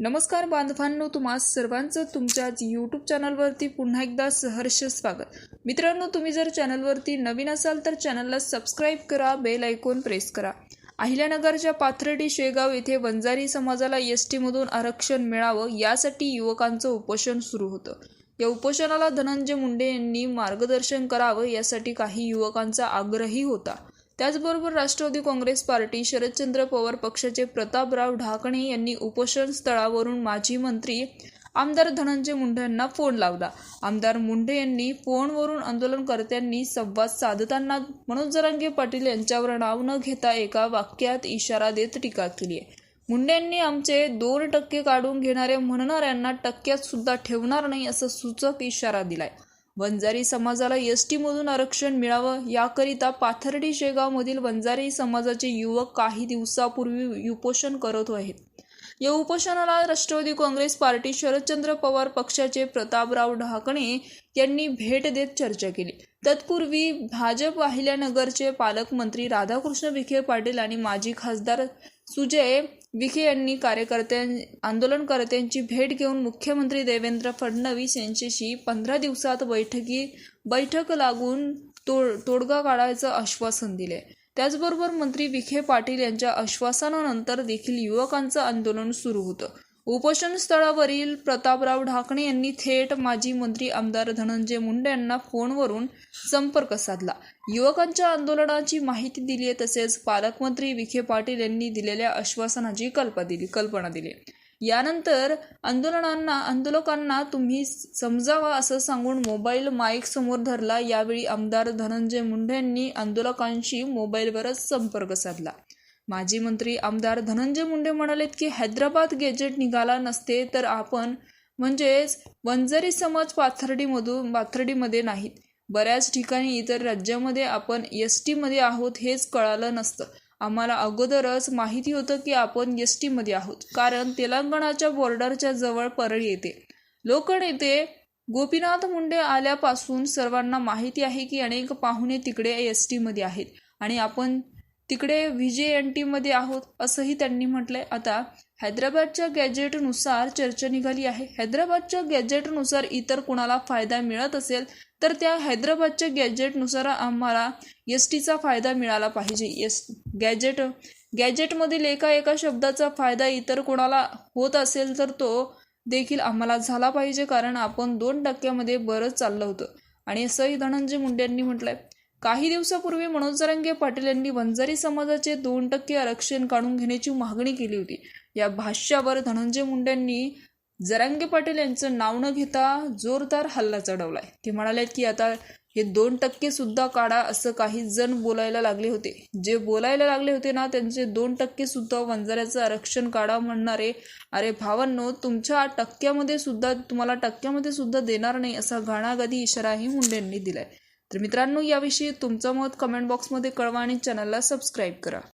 नमस्कार बांधवांनो तुम्हा सर्वांचं तुमच्याच यूट्यूब चॅनलवरती पुन्हा एकदा सहर्ष स्वागत. मित्रांनो तुम्ही जर चॅनलवरती नवीन असाल तर चॅनलला सबस्क्राईब करा बेल ऐकून प्रेस करा. अहिल्यानगरच्या पाथर्डी शेगाव येथे वंजारी समाजाला एस टीमधून आरक्षण मिळावं यासाठी युवकांचं उपोषण सुरू होतं. या उपोषणाला धनंजय मुंडे यांनी मार्गदर्शन करावं यासाठी काही युवकांचा आग्रही होता. त्याचबरोबर राष्ट्रवादी काँग्रेस पार्टी शरदचंद्र पवार पक्षाचे प्रतापराव ढाकणे यांनी उपोषण स्थळावरून माजी मंत्री आमदार धनंजय मुंडे यांना फोन लावला. आमदार मुंडे यांनी फोनवरून आंदोलनकर्त्यांनी संवाद साधताना मनोज जरांगे पाटील यांच्यावर नाव न घेता एका वाक्यात इशारा देत टीका केली आहे. मुंडे यांनी आमचे दोन टक्के काढून घेणारे म्हणणाऱ्यांना टक्क्यात सुद्धा ठेवणार नाही असं सूचक इशारा दिलाय. वंजारी समाजाला एस टीमधून आरक्षण मिळावं याकरिता पाथर्डी शेगावमधील वंजारी समाजाचे युवक काही दिवसापूर्वी उपोषण करत आहेत. या उपोषणाला राष्ट्रवादी काँग्रेस पार्टी शरदचंद्र पवार पक्षाचे प्रतापराव ढाकणे यांनी भेट देत चर्चा केली. तत्पूर्वी भाजप अहिल्यानगरचे पालकमंत्री राधाकृष्ण विखे पाटील आणि माजी खासदार सुजय विखे यांनी कार्यकर्त्यां आंदोलनकर्त्यांची भेट घेऊन मुख्यमंत्री देवेंद्र फडणवीस यांच्याशी पंधरा दिवसात बैठकी बैठक लागून तोड तोडगा काढायचं आश्वासन दिले. त्याचबरोबर मंत्री विखे पाटील यांच्या आश्वासनानंतर देखील युवकांचं आंदोलन सुरू होतं. उपोषण स्थळावरील प्रतापराव ढाकणे यांनी थेट माजी मंत्री आमदार धनंजय मुंडे यांना फोनवरून संपर्क साधला. युवकांच्या आंदोलनाची माहिती दिली आहे तसेच पालकमंत्री विखे पाटील यांनी दिलेल्या आश्वासनाची कल्पना दिली कल्पना दिली. यानंतर आंदोलनांना आंदोलकांना तुम्ही समजावा असं सांगून मोबाईल माईक समोर धरला. यावेळी आमदार धनंजय मुंडे यांनी आंदोलकांशी मोबाईलवरच संपर्क साधला. माजी मंत्री आमदार धनंजय मुंडे म्हणालेत की हैदराबाद गेजेट निघाला नसते तर आपण म्हणजेच वंजारी समाज पाथर्डीमधून पाथर्डीमध्ये नाहीत. बऱ्याच ठिकाणी इतर राज्यामध्ये आपण एस टीमध्ये आहोत हेच कळालं नसतं. आम्हाला अगोदरच माहिती होतं की आपण एस टीमध्ये आहोत. कारण तेलंगणाच्या बॉर्डरच्या जवळ परळी येते. लोकनेते गोपीनाथ मुंडे आल्यापासून सर्वांना माहिती आहे की अनेक पाहुणे तिकडे एस टीमध्ये आहेत. आणि आपण तिकडे व्ही जे एन टीमध्ये आहोत असंही त्यांनी म्हटलंय. आता हैदराबादच्या गॅजेटनुसार चर्चा निघाली आहे. हैदराबादच्या गॅजेटनुसार इतर कुणाला फायदा मिळत असेल तर त्या हैदराबादच्या गॅजेटनुसार आम्हाला एस टीचा फायदा मिळाला पाहिजे. एस गॅजेट गॅजेटमधील एका एका शब्दाचा फायदा इतर कोणाला होत असेल तर तो देखील आम्हाला झाला पाहिजे कारण आपण दोन टक्क्यामध्ये बरंच चाललं होतं. आणि असंही धनंजय मुंडे यांनी म्हटलंय काही दिवसापूर्वी मनोज जरांगे पाटील यांनी वंजारी समाजाचे दोन टक्के आरक्षण काढून घेण्याची मागणी केली होती. या भाष्यावर धनंजय मुंडेंनी जरांगे पाटील यांचं नाव न घेता जोरदार हल्ला चढवलाय. ते म्हणाले की आता हे दोन टक्के सुद्धा काढा असं काही जण बोलायला लागले होते. जे बोलायला लागले होते ना त्यांचे दोन टक्के सुद्धा वंजाऱ्याचं आरक्षण काढा म्हणणारे अरे भावांनो तुमच्या टक्क्यामध्ये सुद्धा तुम्हाला टक्क्यामध्ये सुद्धा देणार नाही असा घाणागदी इशाराही मुंडेंनी दिलाय. तर मित्रांनो याविषयी तुमचं मत कमेंट बॉक्समध्ये कळवा आणि चॅनलला सबस्क्राईब करा.